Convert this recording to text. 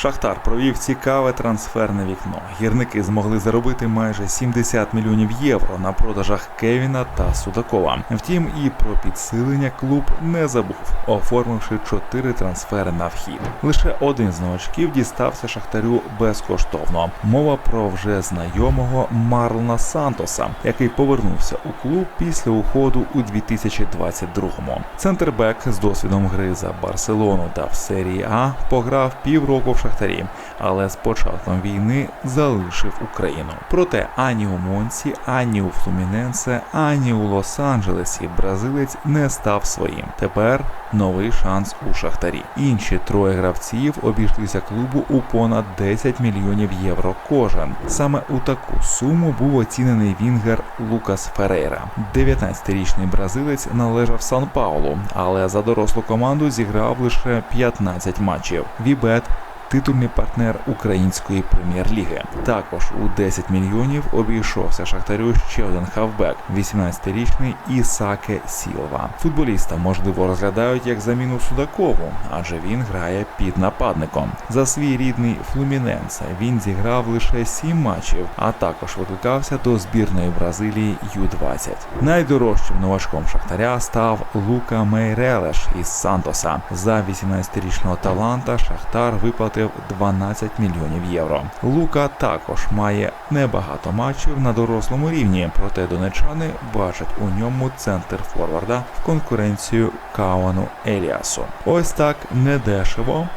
Шахтар провів цікаве трансферне вікно. Гірники змогли заробити майже 70 мільйонів євро на продажах Кевіна та Судакова. Втім, і про підсилення клуб не забув, оформивши чотири трансфери на вхід. Лише один з новачків дістався Шахтарю безкоштовно. Мова про вже знайомого Марлона Сантоса, який повернувся у клуб після уходу у 2022-му. Центрбек з досвідом гри за Барселону та в серії А пограв півроку в Шахтарі, але з початком війни залишив Україну. Проте ані у Монці, ані у Флуміненсе, ані у Лос-Анджелесі бразилець не став своїм. Тепер новий шанс у Шахтарі. Інші троє гравців обійшлися клубу у понад 10 мільйонів євро кожен. Саме у таку суму був оцінений вінгер Лукас Ферейра. 19-річний бразилець належав Сан Паулу, але за дорослу команду зіграв лише 15 матчів. Вібет титульний партнер української прем'єр-ліги. Також у 10 мільйонів обійшовся Шахтарю ще один хавбек, 18-річний Ісаке Сілва. Футболіста можливо розглядають як заміну Судакову, адже він грає під нападником. За свій рідний Флуміненсе він зіграв лише 7 матчів, а також викликався до збірної Бразилії Ю-20. Найдорожчим новачком Шахтаря став Лука Мейрелеш із Сантоса. За 18-річного таланта Шахтар виплатив 12 мільйонів євро. Лука також має небагато матчів на дорослому рівні, проте донечани бачать у ньому центр форварда в конкуренцію Кауану Еліасу. Ось так недешево